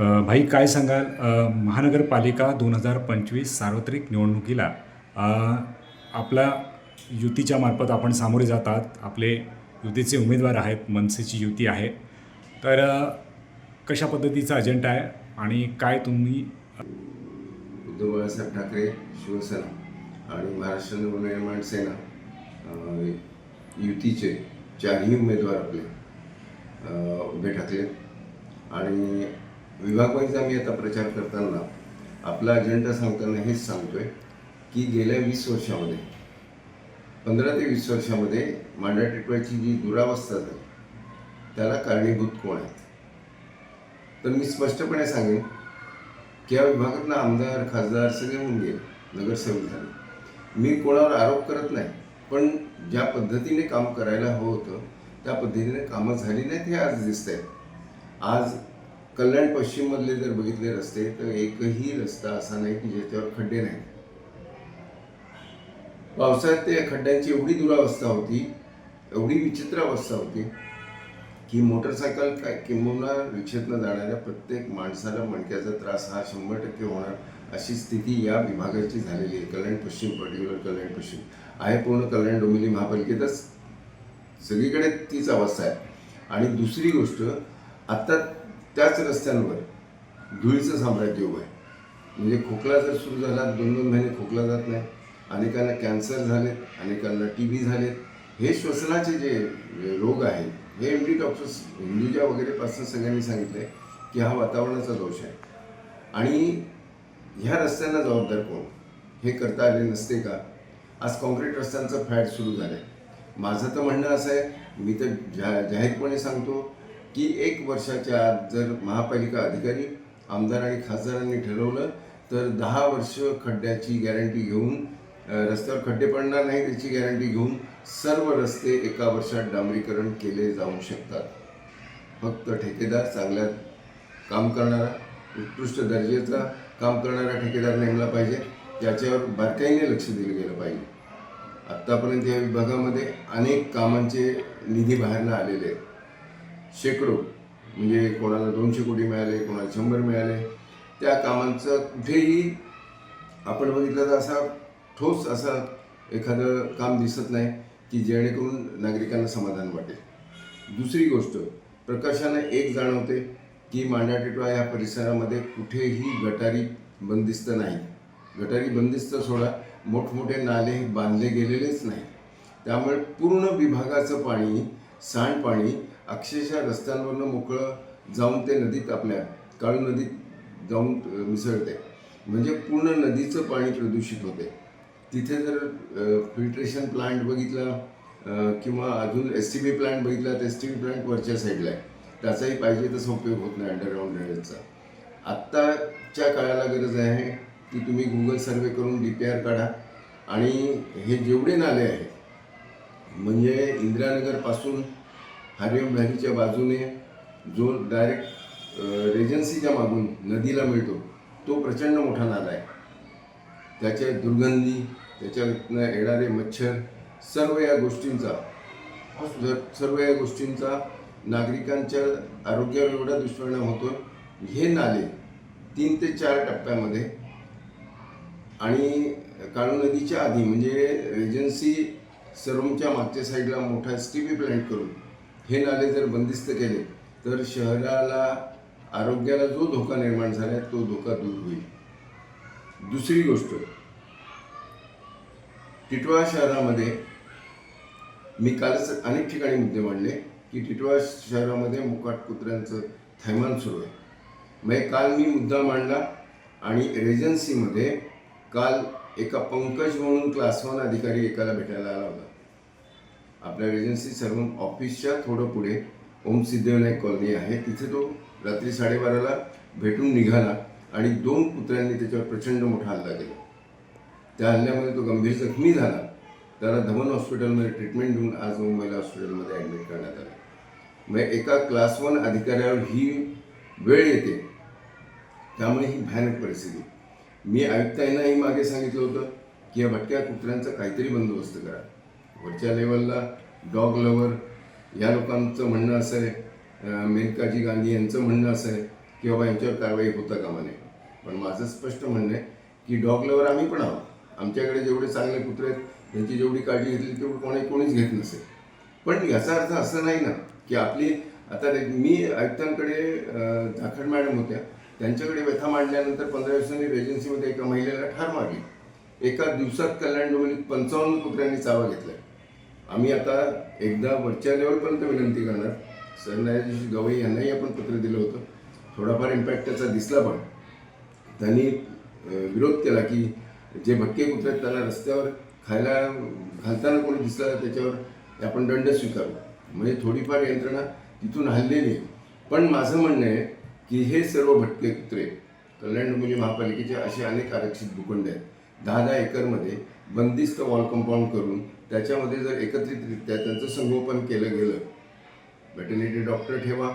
भाई काय सांगाल? महानगरपालिका दोन हजार पंचवीस सार्वत्रिक निवडणुकीला आपला युतीच्या मार्फत आपण सामोरे जातात. आपले युतीचे उमेदवार आहेत मनसेची युती आहे. तर कशा पद्धतीचा अजेंडा आहे आणि काय तुम्ही उद्धव बाळासाहेब ठाकरे शिवसेना आणि महाराष्ट्र नवनिर्माण सेना युतीचे चारही उमेदवार आपले उभे ठाकले आणि विभागवाईज आम्ही आता प्रचार करताना आपला अजेंडा सांगताना हेच सांगतोय की गेल्या वीस वर्षामध्ये पंधरा ते वीस वर्षामध्ये मांडा टिटवायची जी दुरावस्था झाली त्याला कारणीभूत कोण आहेत? तर मी स्पष्टपणे सांगेन की या विभागातनं आमदार खासदार सगळे होऊन गेले नगरसेवक झाले मी कोणावर आरोप करत नाही पण ज्या पद्धतीने काम करायला हवं होतं त्या पद्धतीने कामं झाली नाहीत हे आज दिसत आहेत आज कल्याण पश्चिममधले जर बघितले रस्ते तर एकही रस्ता असा नाही की ज्याच्यावर खड्डे नाहीत. पावसाळ्यात त्या खड्ड्यांची एवढी दुरावस्था होती एवढी विचित्र अवस्था होती की मोटरसायकल काय किंबहुना रिक्षेतनं जाणाऱ्या प्रत्येक माणसाला मणक्याचा त्रास हा शंभर टक्के होणार अशी स्थिती या विभागाची झालेली आहे. कल्याण पश्चिम पर्टिक्युलर कल्याण पश्चिम. आहे पूर्ण कल्याण डोंबिवली महापालिकेतच. सगळीकडे तीच अवस्था आहे. आणि दुसरी गोष्ट आत्ता त्याच रस्त्यांवर धुळीचं साम्राज्य उभं आहे. म्हणजे खोकला जर सुरू झाला दोन दोन महिने खोकला जात नाही. अनेकांना कॅन्सर झालेत अनेकांना टी बी झालेत. हे श्वसनाचे जे रोग आहेत हे एम डी डॉक्टर्स हिंदुजा वगैरेपासून सगळ्यांनी सांगितलं की हा वातावरणाचा दोष आहे. आणि ह्या रस्त्यांना जबाबदार कोण? हे करता आले नसते का? आज कॉन्क्रीट रस्त्यांचं फॅट सुरू झालं आहे माझं तर म्हणणं असं आहे मी तर जा जाहीरपणे सांगतो की एक वर्षाच्या आत जर महापालिका अधिकारी आमदार आणि खासदारांनी ठरवलं तर दहा वर्ष खड्ड्याची गॅरंटी घेऊन रस्त्यावर खड्डे पडणार नाही त्याची गॅरंटी घेऊन सर्व रस्ते एका वर्षात डांबरीकरण केले जाऊ शकतात. फक्त ठेकेदार चांगल्या काम करणारा उत्कृष्ट दर्जाचा काम करणारा ठेकेदार नेमला पाहिजे याच्यावर बारकाईने लक्ष दिलं गेलं पाहिजे. आत्तापर्यंत या विभागामध्ये अनेक कामांचे निधी बाहेरनं आलेले आहेत. शेकडो. म्हणजे कोणाला दोनशे कोटी मिळाले कोणाला शंभर मिळाले. त्या कामांचं कुठेही आपण बघितलं तर असा ठोस असा एखादं काम दिसत नाही की जेणेकरून नागरिकांना समाधान वाटेल. दुसरी गोष्ट प्रकर्षाने एक जाणवते की मांडा या परिसरामध्ये कुठेही गटारी बंदिस्त नाही. गटारी बंदिस्त सोडा मोठमोठे नाले बांधले गेलेलेच नाही. त्यामुळे पूर्ण विभागाचं पाणी सांडपाणी अक्षरशः रस्त्यांवरनं मोकळं जाऊन ते नदीत आपल्या काळू नदीत जाऊन मिसळते. म्हणजे पूर्ण नदीचं पाणी प्रदूषित होते. तिथे जर फिल्ट्रेशन प्लांट बघितला किंवा अजून एस टी बी प्लांट बघितला तर एस टी बी प्लांट वरच्या साईडला आहे. त्याचाही पाहिजे तसा उपयोग होत नाही अंडरग्राऊंड ड्रेनेजचा आत्ताच्या काळाला गरज आहे की तुम्ही गुगल सर्वे करून डी पी आर काढा. आणि हे जेवढे नाले आहेत म्हणजे इंदिरानगरपासून हरिओम व्हॅलीच्या बाजूने जो डायरेक्ट रेजन्सीच्या मागून नदीला मिळतो तो प्रचंड मोठा नाला आहे. त्याच्या दुर्गंधी त्याच्यातनं येणारे मच्छर सर्व या गोष्टींचा सर्व या गोष्टींचा नागरिकांच्या आरोग्यावर एवढा दुष्परिणाम होतो हे नाले तीन ते चार टप्प्यामध्ये आणि काळू नदीच्या आधी म्हणजे रेजन्सी सरमच्या मागच्या साईडला मोठा स्टीपी प्लॅन्ट करून हे नाले जर बंदिस्त केले तर शहराला आरोग्याला जो धोका निर्माण झाला आहे तो धोका दूर होईल. दुसरी गोष्ट टिटवा शहरामध्ये मी कालच अनेक ठिकाणी मुद्दे मांडले की टिटवा शहरामध्ये मुकाट कुत्र्यांचं थैमान सुरू आहे. म्हणजे काल मी मुद्दा मांडला आणि रेजन्सीमध्ये काल एका पंकज म्हणून क्लास वन अधिकारी एकाला भेटायला आला होता. आपल्या रेजन्सी सर्व ऑफिसच्या थोडं पुढे ओम सिद्धिविनायक कॉलनी आहे. तिथे तो रात्री साडेबाराला भेटून निघाला आणि दोन कुत्र्यांनी त्याच्यावर प्रचंड मोठा हल्ला केला. त्या हल्ल्यामध्ये तो गंभीर जखमी झाला. त्याला धवन हॉस्पिटलमध्ये ट्रीटमेंट देऊन आज मुंबईला हॉस्पिटलमध्ये ॲडमिट करण्यात आलं. म्हणजे एका क्लास वन अधिकाऱ्यावर ही वेळ येते. त्यामुळे ही भयानक परिस्थिती. मी आयुक्तांनाही मागे सांगितलं होतं की या भटक्या कुत्र्यांचा काहीतरी बंदोबस्त करा. वरच्या लेवलला डॉग लवर या लोकांचं म्हणणं असं आहे. मेनकाजी गांधी यांचं म्हणणं असं आहे की बाबा यांच्यावर कारवाई होता कामा नये पण माझं स्पष्ट म्हणणं आहे की डॉग लवर आम्ही पण आहोत. आमच्याकडे जेवढे चांगले कुत्रे आहेत त्यांची जेवढी काळजी घेतली तेवढी कोणी कोणीच घेत नसेल. पण याचा अर्थ असं नाही ना की आपली आता मी आयुक्तांकडे अं, जाखड मॅडम होत्या. त्यांच्याकडे व्यथा मांडल्यानंतर पंधरा दिवसांनी रेजन्सीमध्ये एका महिलेला ठार मारली. एका दिवसात कल्याण डोंबिवलीत पंचावन्न कुत्र्यांनी चावा आहे आम्ही आता एकदा वरच्या लेवलपर्यंत विनंती करणार. सरन्यायाधीश गवई यांनाही आपण पत्र दिलं होतं. थोडाफार इम्पॅक्ट त्याचा दिसला पण. त्यांनी विरोध केला की जे भटके कुत्रे त्याला रस्त्यावर खायला घालताना कोणी दिसला त्याच्यावर आपण दंड स्वीकारू. म्हणजे थोडीफार यंत्रणा तिथून हल्लेली आहे. पण माझं म्हणणं आहे की हे सर्व भटके कुत्रे कल्याण डोंबिवली महापालिकेचे असे अनेक आरक्षित भूखंड आहेत. दहा दहा एकरमध्ये बंदिस्त वॉल कंपाऊंड करून त्याच्यामध्ये जर एकत्रितरित्या त्यांचं संगोपन केलं गेलं वेटर्निटी डॉक्टर ठेवा.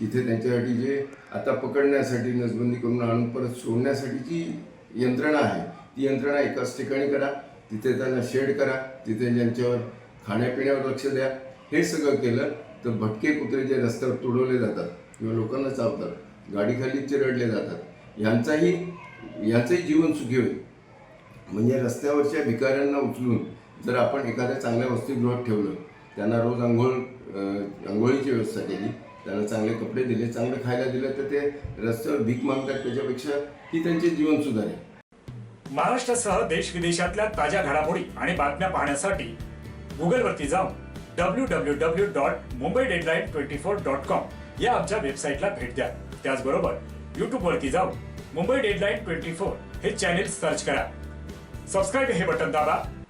तिथे त्यांच्यासाठी जे आता पकडण्यासाठी नसबंदी करून आणून परत सोडण्यासाठी जी यंत्रणा आहे ती यंत्रणा एकाच ठिकाणी करा. तिथे त्यांना शेड करा. तिथे ज्यांच्यावर खाण्यापिण्यावर लक्ष द्या. हे सगळं केलं तर भटके कुत्रे जे रस्त्यावर तुडवले जातात किंवा लोकांना चावतात गाडीखाली चिरडले जातात यांचाही यांचंही जीवन सुखी होईल. म्हणजे रस्त्यावरच्या भिकाऱ्यांना उचलून जर आपण एखाद्या चांगल्या वसतिगृहात ठेवलं त्यांना रोज आंघोळ आंघोळीची व्यवस्था केली त्यांना चांगले कपडे दिले चांगलं खायला दिलं तर ते रस्त्यावर भीक मागतात त्याच्यापेक्षा ही त्यांचे जीवन सुधारेल. महाराष्ट्रासह देश विदेशातल्या ताज्या घडामोडी आणि बातम्या पाहण्यासाठी गुगलवरती जाऊन W W W dot Mumbai deadline twenty four dot com या आमच्या वेबसाईटला भेट द्या. त्याचबरोबर युट्यूबवरती जाऊन मुंबई डेडलाईन ट्वेंटी फोर हे चॅनेल सर्च करा. सबस्क्राईब हे बटन दाबा.